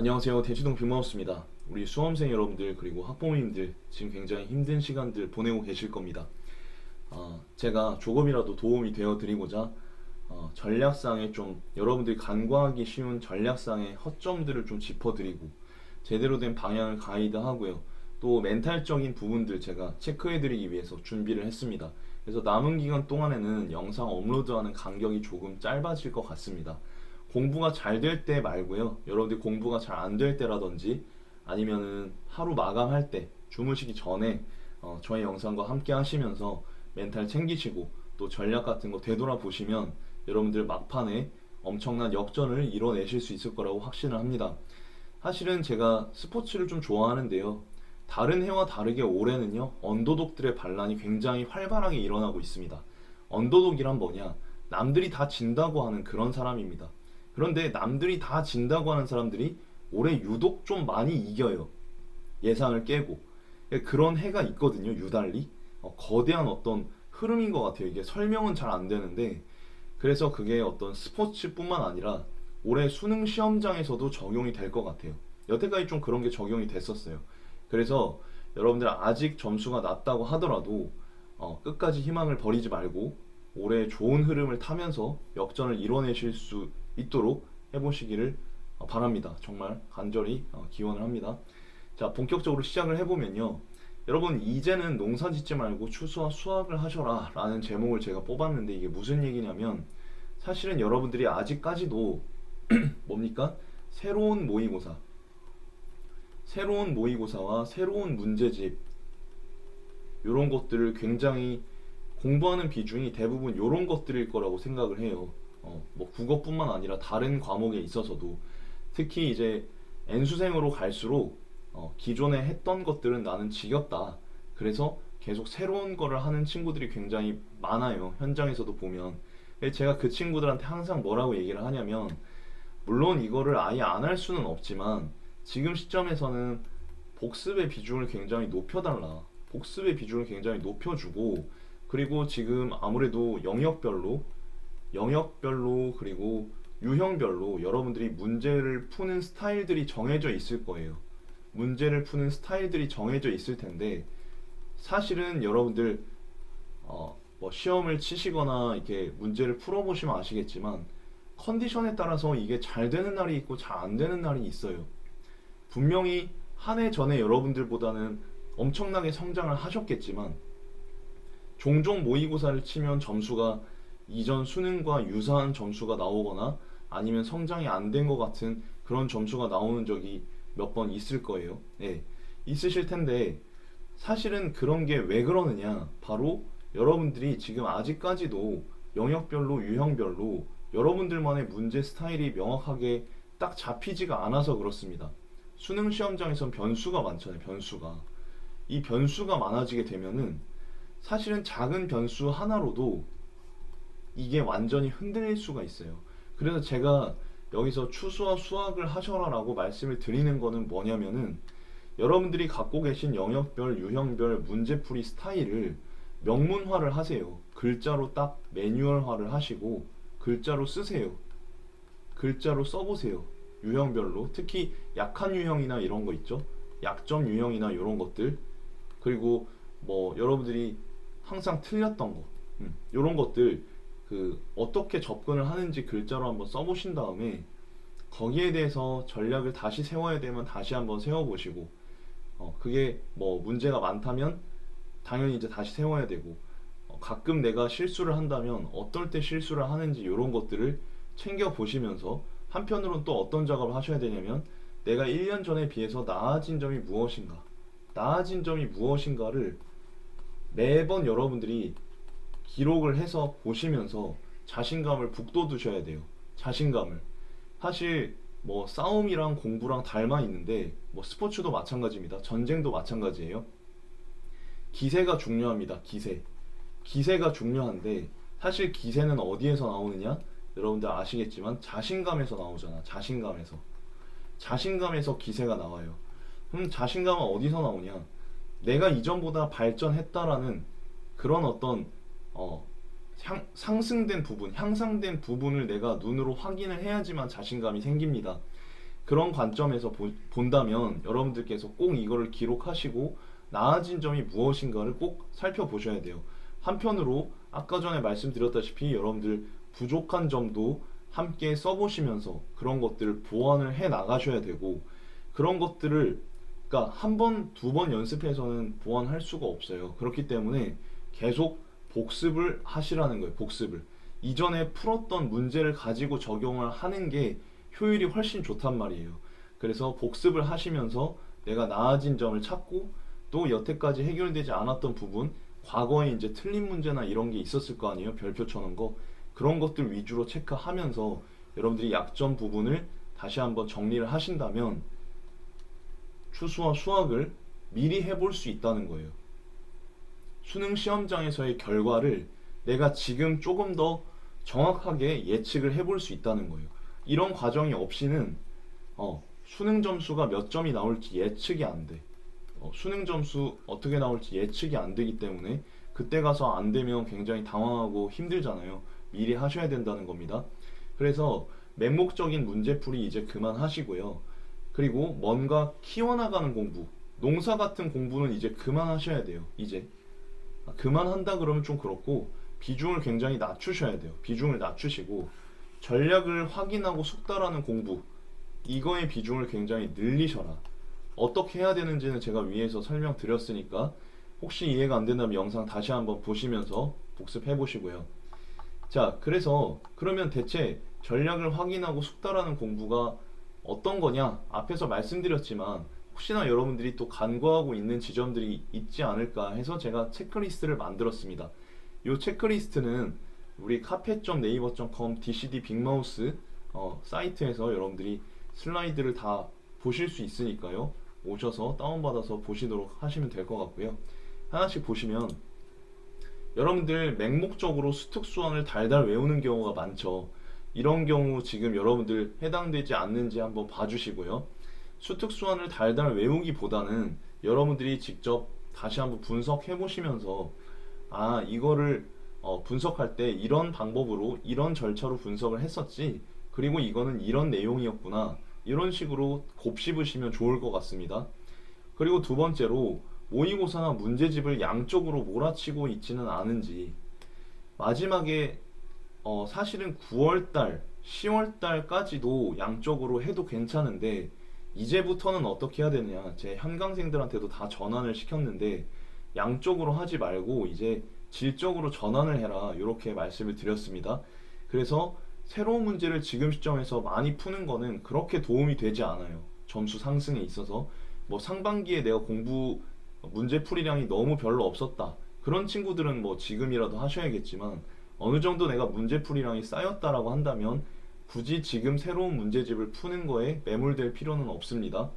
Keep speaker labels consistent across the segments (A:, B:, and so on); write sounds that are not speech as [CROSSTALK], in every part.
A: 안녕하세요. 대치동 빅마우스입니다. 우리 수험생 여러분들 그리고 학부모님들 지금 굉장히 힘든 시간들 보내고 계실 겁니다. 어, 제가 조금이라도 도움이 되어 드리고자 어, 전략상에 좀 여러분들이 간과하기 쉬운 전략상의 허점들을 좀 짚어드리고 제대로 된 방향을 가이드하고요. 또 멘탈적인 부분들 제가 체크해드리기 위해서 준비를 했습니다. 그래서 남은 기간 동안에는 영상 업로드하는 간격이 조금 짧아질 것 같습니다. 공부가 잘 될 때 말고요. 여러분들 공부가 잘 안 될 때라든지 아니면은 하루 마감할 때 주무시기 전에 어, 저의 영상과 함께 하시면서 멘탈 챙기시고 또 전략 같은 거 되돌아보시면 여러분들 막판에 엄청난 역전을 이뤄내실 수 있을 거라고 확신을 합니다. 사실은 제가 스포츠를 좀 좋아하는데요. 다른 해와 다르게 올해는요, 언더독들의 반란이 굉장히 활발하게 일어나고 있습니다. 언더독이란 뭐냐? 남들이 다 진다고 하는 그런 사람입니다. 그런데 남들이 다 진다고 하는 사람들이 올해 유독 좀 많이 이겨요. 예상을 깨고. 그런 해가 있거든요, 유달리. 어, 거대한 어떤 흐름인 것 같아요. 이게 설명은 잘 안 되는데, 그래서 그게 어떤 스포츠뿐만 아니라 올해 수능 시험장에서도 적용이 될 것 같아요. 여태까지 좀 그런 게 적용이 됐었어요. 그래서 여러분들 아직 점수가 낮다고 하더라도 어, 끝까지 희망을 버리지 말고 올해 좋은 흐름을 타면서 역전을 이뤄내실 수 있도록 해보시기를 어, 바랍니다. 정말 간절히 어, 기원을 합니다. 자, 본격적으로 시작을 해보면요. 여러분, 이제는 농사 짓지 말고 추수와 수확을 하셔라 라는 제목을 제가 뽑았는데 이게 무슨 얘기냐면 사실은 여러분들이 아직까지도 [CLEARS THROAT] 뭡니까? 새로운 모의고사, 새로운 모의고사와 새로운 문제집 이런 것들을 굉장히 공부하는 비중이 대부분 이런 것들일 거라고 생각을 해요. 어, 뭐 국어뿐만 아니라 다른 과목에 있어서도 특히 이제 N수생으로 갈수록 어, 기존에 했던 것들은 나는 지겹다. 그래서 계속 새로운 거를 하는 친구들이 굉장히 많아요. 현장에서도 보면. 제가 그 친구들한테 항상 뭐라고 얘기를 하냐면 물론 이거를 아예 안 할 수는 없지만 지금 시점에서는 복습의 비중을 굉장히 높여달라. 복습의 비중을 굉장히 높여주고 그리고 지금 아무래도 영역별로 영역별로 그리고 유형별로 여러분들이 문제를 푸는 스타일들이 정해져 있을 거예요. 문제를 푸는 스타일들이 정해져 있을 텐데 사실은 여러분들 어, 뭐 시험을 치시거나 이렇게 문제를 풀어보시면 아시겠지만 컨디션에 따라서 이게 잘 되는 날이 있고 잘 안 되는 날이 있어요. 분명히 한 해 전에 여러분들보다는 엄청나게 성장을 하셨겠지만 종종 모의고사를 치면 점수가 이전 수능과 유사한 점수가 나오거나 아니면 성장이 안 된 것 같은 그런 점수가 나오는 적이 몇 번 있을 거예요. 네, 있으실 텐데 사실은 그런 게 왜 그러느냐? 바로 여러분들이 지금 아직까지도 영역별로 유형별로 여러분들만의 문제 스타일이 명확하게 딱 잡히지가 않아서 그렇습니다. 수능 시험장에선 변수가 많잖아요. 변수가. 이 변수가 많아지게 되면은 사실은 작은 변수 하나로도 이게 완전히 흔들릴 수가 있어요. 그래서 제가 여기서 추수와 수학을 하셔라라고 말씀을 드리는 거는 뭐냐면은 여러분들이 갖고 계신 영역별, 유형별 문제풀이 스타일을 명문화를 하세요. 글자로 딱 매뉴얼화를 하시고 글자로 쓰세요. 글자로 써보세요. 유형별로 특히 약한 유형이나 이런 거 있죠. 약점 유형이나 이런 것들 그리고 뭐 여러분들이 항상 틀렸던 거 음, 이런 것들 그 어떻게 접근을 하는지 글자로 한번 써보신 다음에 거기에 대해서 전략을 다시 세워야 되면 다시 한번 세워보시고 어, 그게 뭐 문제가 많다면 당연히 이제 다시 세워야 되고 어, 가끔 내가 실수를 한다면 어떨 때 실수를 하는지 이런 것들을 챙겨 보시면서 한편으로는 또 어떤 작업을 하셔야 되냐면 내가 1년 전에 비해서 나아진 점이 무엇인가 나아진 점이 무엇인가를 매번 여러분들이 기록을 해서 보시면서 자신감을 북돋우셔야 돼요. 자신감을. 사실 뭐 싸움이랑 공부랑 닮아 있는데 뭐 스포츠도 마찬가지입니다. 전쟁도 마찬가지예요. 기세가 중요합니다. 기세. 기세가 중요한데 사실 기세는 어디에서 나오느냐? 여러분들 아시겠지만 자신감에서 나오잖아. 자신감에서. 자신감에서 기세가 나와요. 그럼 자신감은 어디서 나오냐? 내가 이전보다 발전했다라는 그런 어떤 어, 향- 상승된 부분, 향상된 부분을 내가 눈으로 확인을 해야지만 자신감이 생깁니다. 그런 관점에서 보- 본다면 여러분들께서 꼭 이거를 기록하시고 나아진 점이 무엇인가를 꼭 살펴보셔야 돼요. 한편으로 아까 전에 말씀드렸다시피 여러분들 부족한 점도 함께 써보시면서 그런 것들을 보완을 해 나가셔야 되고 그런 것들을 그러니까 한 번, 두 번 연습해서는 보완할 수가 없어요. 그렇기 때문에 계속 복습을 하시라는 거예요. 복습을. 이전에 풀었던 문제를 가지고 적용을 하는 게 효율이 훨씬 좋단 말이에요. 그래서 복습을 하시면서 내가 나아진 점을 찾고 또 여태까지 해결되지 않았던 부분, 과거에 이제 틀린 문제나 이런 게 있었을 거 아니에요. 별표 쳐놓은 거. 그런 것들 위주로 체크하면서 여러분들이 약점 부분을 다시 한번 정리를 하신다면 추수와 수학을 미리 해볼 수 있다는 거예요. 수능 시험장에서의 결과를 내가 지금 조금 더 정확하게 예측을 해볼 수 있다는 거예요. 이런 과정이 없이는 어, 수능 점수가 몇 점이 나올지 예측이 안 돼. 어, 수능 점수 어떻게 나올지 예측이 안 되기 때문에 그때 가서 안 되면 굉장히 당황하고 힘들잖아요. 미리 하셔야 된다는 겁니다. 그래서 맹목적인 문제풀이 이제 그만하시고요. 그리고 뭔가 키워나가는 공부, 농사 같은 공부는 이제 그만하셔야 돼요. 이제 아, 그만한다 그러면 좀 그렇고 비중을 굉장히 낮추셔야 돼요. 비중을 낮추시고 전략을 확인하고 숙달하는 공부 이거의 비중을 굉장히 늘리셔라. 어떻게 해야 되는지는 제가 위에서 설명드렸으니까 혹시 이해가 안 된다면 영상 다시 한번 보시면서 복습해 보시고요. 자, 그래서 그러면 대체 전략을 확인하고 숙달하는 공부가 어떤 거냐? 앞에서 말씀드렸지만 혹시나 여러분들이 또 간과하고 있는 지점들이 있지 않을까 해서 제가 체크리스트를 만들었습니다. 이 체크리스트는 우리 카페.네이버.com DCD 빅마우스 어, 사이트에서 여러분들이 슬라이드를 다 보실 수 있으니까요. 오셔서 다운받아서 보시도록 하시면 될 것 같고요. 하나씩 보시면 여러분들 맹목적으로 수특수원을 달달 외우는 경우가 많죠. 이런 경우 지금 여러분들 해당되지 않는지 한번 봐주시고요. 수특수원을 달달 외우기보다는 여러분들이 직접 다시 한번 분석해 보시면서 아 이거를 어, 분석할 때 이런 방법으로 이런 절차로 분석을 했었지 그리고 이거는 이런 내용이었구나 이런 식으로 곱씹으시면 좋을 것 같습니다. 그리고 두 번째로 모의고사나 문제집을 양쪽으로 몰아치고 있지는 않은지 마지막에 어, 사실은 9월달, 10월달까지도 양쪽으로 해도 괜찮은데 이제부터는 어떻게 해야 되냐 제 현강생들한테도 다 전환을 시켰는데 양쪽으로 하지 말고 이제 질적으로 전환을 해라 이렇게 말씀을 드렸습니다. 그래서 새로운 문제를 지금 시점에서 많이 푸는 거는 그렇게 도움이 되지 않아요. 점수 상승에 있어서 뭐 상반기에 내가 공부 문제 풀이량이 너무 별로 없었다. 그런 친구들은 뭐 지금이라도 하셔야겠지만 어느 정도 내가 문제 풀이량이 쌓였다라고 한다면 굳이 지금 새로운 문제집을 푸는 거에 매몰될 필요는 없습니다.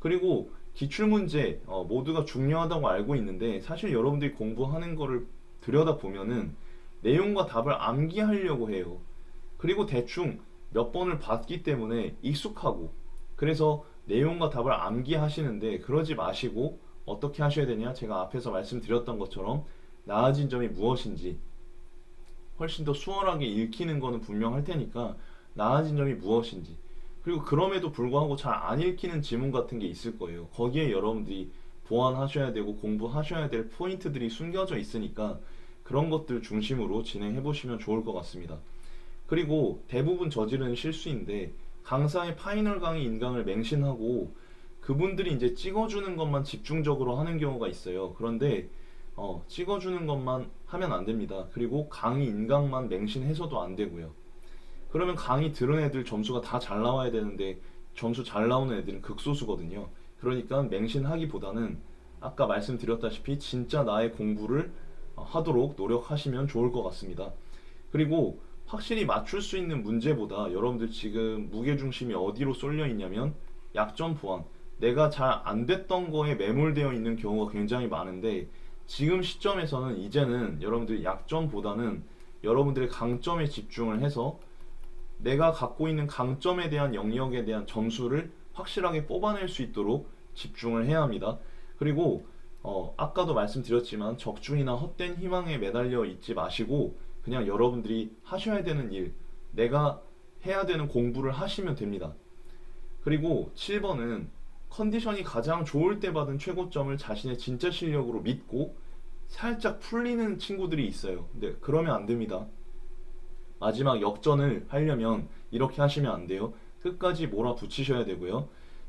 A: 그리고 기출문제 어, 모두가 중요하다고 알고 있는데 사실 여러분들이 공부하는 거를 들여다 보면은 내용과 답을 암기하려고 해요. 그리고 대충 몇 번을 봤기 때문에 익숙하고 그래서 내용과 답을 암기하시는데 그러지 마시고 어떻게 하셔야 되냐 제가 앞에서 말씀드렸던 것처럼 나아진 점이 무엇인지 훨씬 더 수월하게 읽히는 거는 분명할 테니까 나아진 점이 무엇인지 그리고 그럼에도 불구하고 잘 안 읽히는 지문 같은 게 있을 거예요. 거기에 여러분들이 보완하셔야 되고 공부하셔야 될 포인트들이 숨겨져 있으니까 그런 것들 중심으로 진행해 보시면 좋을 것 같습니다. 그리고 대부분 저지르는 실수인데 강사의 파이널 강의 인강을 맹신하고 그분들이 이제 찍어주는 것만 집중적으로 하는 경우가 있어요. 그런데 어, 찍어주는 것만 하면 안 됩니다. 그리고 강의 인강만 맹신해서도 안 되고요. 그러면 강의 들은 애들 점수가 다 잘 나와야 되는데 점수 잘 나오는 애들은 극소수거든요. 그러니까 맹신하기보다는 아까 말씀드렸다시피 진짜 나의 공부를 어, 하도록 노력하시면 좋을 것 같습니다. 그리고 확실히 맞출 수 있는 문제보다 여러분들 지금 무게중심이 어디로 쏠려 있냐면 약점 보완. 내가 잘 안 됐던 거에 매몰되어 있는 경우가 굉장히 많은데 지금 시점에서는 이제는 여러분들 약점보다는 여러분들의 강점에 집중을 해서 내가 갖고 있는 강점에 대한 영역에 대한 점수를 확실하게 뽑아낼 수 있도록 집중을 해야 합니다. 그리고 어, 아까도 말씀드렸지만 적중이나 헛된 희망에 매달려 있지 마시고 그냥 여러분들이 하셔야 되는 일, 내가 해야 되는 공부를 하시면 됩니다. 그리고 7번은 컨디션이 가장 좋을 때 받은 최고점을 자신의 진짜 실력으로 믿고 살짝 풀리는 친구들이 있어요. 근데 그러면 안 됩니다. 마지막 역전을 하려면 이렇게 하시면 안 돼요. 끝까지 몰아붙이셔야 되고요.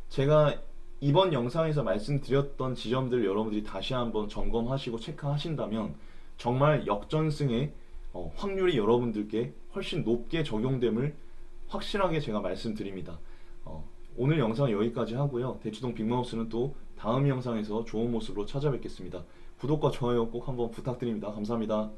A: 제가 이번 영상에서 말씀드렸던 지점들 여러분들이 다시 한번 점검하시고 체크하신다면 정말 역전승의 어, 확률이 여러분들께 훨씬 높게 적용됨을 확실하게 제가 말씀드립니다. 어, 오늘 영상 여기까지 하고요. 대치동 빅마우스는 또 다음 영상에서 좋은 모습으로 찾아뵙겠습니다. 구독과 좋아요 꼭 한번 부탁드립니다. 감사합니다.